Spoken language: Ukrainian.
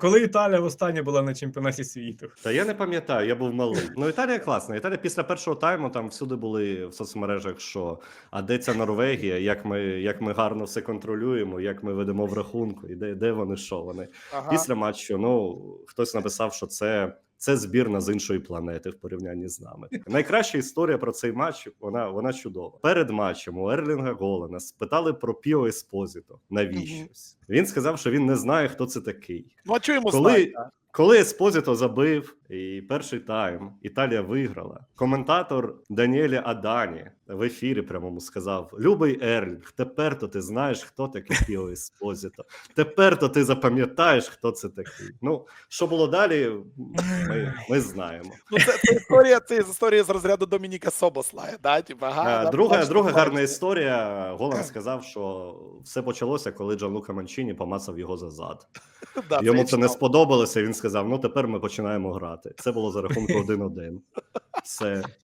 Коли Італія востаннє була на чемпіонаті світу? Та я не пам'ятаю, я був малий. Ну, Італія класна. Італія після першого тайму там всюди були в соцмережах, що а де ця Норвегія, як ми, як ми гарно все контролюємо, як ми ведемо в рахунку, і де, де вони, що вони. Ага. Після матчу, ну хтось написав, що це. Це збірна з іншої планети в порівнянні з нами. Найкраща історія про цей матч вона вона чудова. Перед матчем у Ерлінга Голена спитали про Піо Еспозіто. Навіщось він сказав, що він не знає, хто це такий. Ну, а чому йому Коли- знати? Коли Еспозіто забив і перший тайм Італія виграла. Коментатор Даніелі Адані в ефірі прямому сказав: Любий Ерлінг, тепер то ти знаєш, хто такий Піо Еспозіто. Тепер то ти запам'ятаєш, хто це такий. Ну що було далі, ми, ми знаємо. Ну, це, це історія, це з з розряду Домініка Собослая, да? Типа, ага, Е, да, Друга, друга гарна історія. Голланд сказав, що все почалося, коли Джанлука Манчіні помацав його за зад. Да, Йому це не сподобалося. Він сказав: Ну тепер ми починаємо грати. Це було за рахунку 1-1. Все.